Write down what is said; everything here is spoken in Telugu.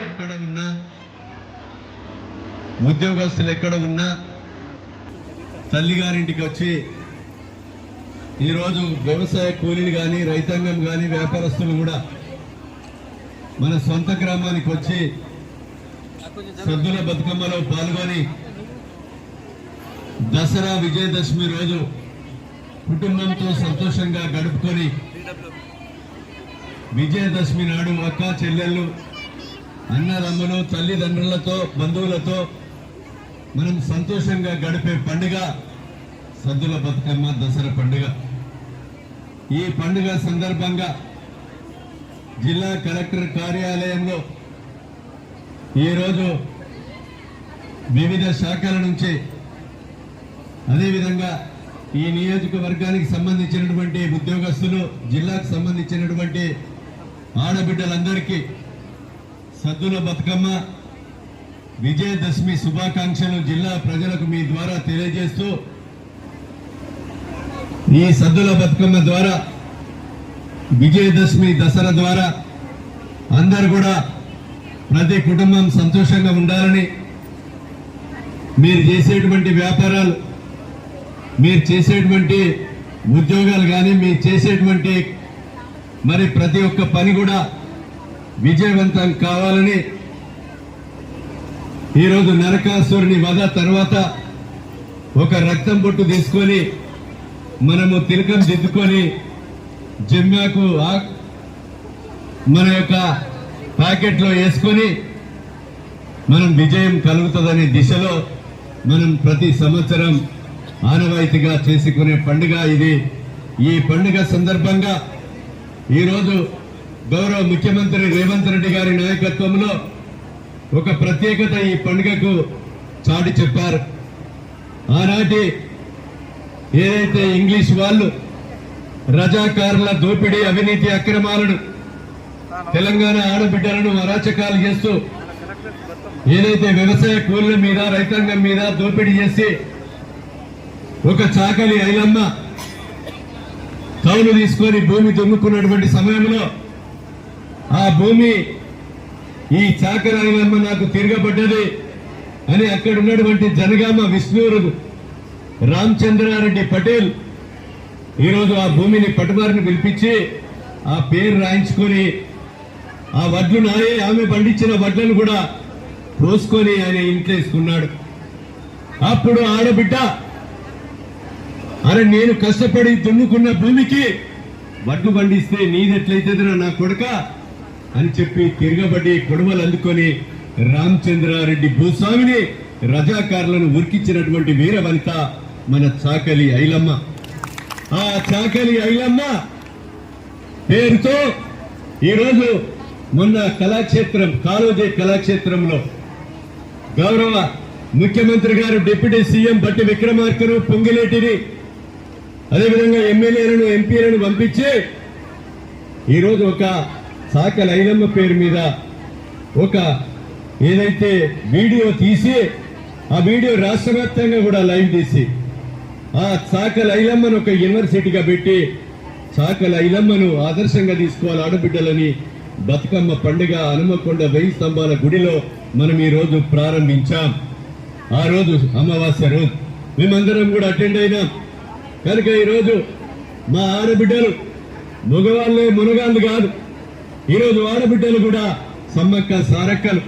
ఎక్కడ ఉన్నా ఉద్యోగస్తులు ఎక్కడ ఉన్నా తల్లిగారింటికి వచ్చి ఈరోజు వ్యవసాయ కూలీలు కానీ రైతాంగం కానీ వ్యాపారస్తులు కూడా మన సొంత గ్రామానికి వచ్చి సద్దుల బతుకమ్మలో పాల్గొని దసరా విజయదశమి రోజు కుటుంబంతో సంతోషంగా గడుపుకొని విజయదశమి నాడు అక్క చెల్లెళ్ళు అన్నదమ్ములు తల్లిదండ్రులతో బంధువులతో మనం సంతోషంగా గడిపే పండుగ సద్దుల బతుకమ్మ దసరా పండుగ. ఈ పండుగ సందర్భంగా జిల్లా కలెక్టర్ కార్యాలయంలో ఈరోజు వివిధ శాఖల నుంచి అదేవిధంగా ఈ నియోజకవర్గానికి సంబంధించినటువంటి ఉద్యోగస్తులు జిల్లాకు సంబంధించినటువంటి ఆడబిడ్డలందరికీ సద్దుల బతుకమ్మ విజయదశమి శుభాకాంక్షలు జిల్లా ప్రజలకు మీ ద్వారా తెలియజేస్తూ ఈ సద్దుల బతుకమ్మ ద్వారా విజయదశమి దసరా ద్వారా అందరు కూడా ప్రతి కుటుంబం సంతోషంగా ఉండాలని మీరు చేసేటువంటి వ్యాపారాలు మీరు చేసేటువంటి ఉద్యోగాలు కానీ మీరు చేసేటువంటి మరి ప్రతి ఒక్క పని కూడా విజయవంతం కావాలని ఈరోజు నరకాసురుని వధ తర్వాత ఒక రక్తం బొట్టు తీసుకొని మనము తిలకం దిద్దుకొని జమ్యాకు మన యొక్క ప్యాకెట్లో వేసుకొని మనం విజయం కలుగుతుందనే దిశలో మనం ప్రతి సంవత్సరం ఆనవాయితీగా చేసుకునే పండుగ ఇది. ఈ పండుగ సందర్భంగా ఈరోజు గౌరవ ముఖ్యమంత్రి రేవంత్ రెడ్డి గారి నాయకత్వంలో ఒక ప్రత్యేకత ఈ పండుగకు చాటి చెప్పారు. ఆనాటి ఏదైతే ఇంగ్లీష్ వాళ్ళు రజాకారుల దోపిడీ అవినీతి అక్రమాలను తెలంగాణ ఆడబిడ్డలను అరాచకాలు చేస్తూ ఏదైతే వ్యవసాయ కూలీల మీద రైతాంగం మీద దోపిడీ చేసి ఒక చాకలి ఐలమ్మ కౌలు తీసుకొని భూమి దున్నుకున్నటువంటి సమయంలో ఆ భూమి ఈ చాకరాయి వర్మ నాకు తిరగబడ్డది అని అక్కడ ఉన్నటువంటి జనగామ విష్ణువురు రామచంద్రారెడ్డి పటేల్ ఈరోజు ఆ భూమిని పట్టుబారిని పిలిపించి ఆ పేరు రాయించుకొని ఆ వడ్లు నాయే ఆమె పండించిన వడ్లను కూడా పోసుకొని ఆయన ఇంట్లో వేసుకున్నాడు అప్పుడు ఆడబిడ్డ అరే నేను కష్టపడి దున్నుకున్న భూమికి వడ్లు పండిస్తే నీదెట్లయితేదిరా నా కొడుక అని చెప్పి తిరగబడి గొడవలు అందుకొని రామచంద్రారెడ్డి భూస్వామిని రజాకారులను ఉరికించినటువంటి వీరవనిత మన చాకలి ఐలమ్మ. ఆ చాకలి ఐలమ్మ పేరుతో ఈరోజు మొన్న కళాక్షేత్రం కాలోజీ కళాక్షేత్రంలో గౌరవ ముఖ్యమంత్రి గారు డిప్యూటీ సీఎం బట్టి విక్రమార్కను పొంగిలేటిని అదేవిధంగా ఎమ్మెల్యేలను ఎంపీలను పంపించి ఈరోజు ఒక సాక లైలమ్మ పేరు మీద ఒక ఏదైతే వీడియో తీసి ఆ వీడియో రాష్ట్ర వ్యాప్తంగా కూడా లైవ్ తీసి ఆ సాక లైలమ్మను ఒక యూనివర్సిటీగా పెట్టి సాక లైలమ్మను ఆదర్శంగా తీసుకోవాలి ఆడబిడ్డలని బతుకమ్మ పండుగ హనుమకొండ వెయ్యి స్తంభాల గుడిలో మనం ఈరోజు ప్రారంభించాం. ఆ రోజు అమావాస్య రోజు. మేమందరం కూడా అటెండ్ అయినాం. కనుక ఈరోజు మా ఆడబిడ్డలు మగవాళ్ళే మునగాళ్ళు కాదు. ఈరోజు ఆడబిడ్డలు కూడా సమ్మక్క సారక్కలు.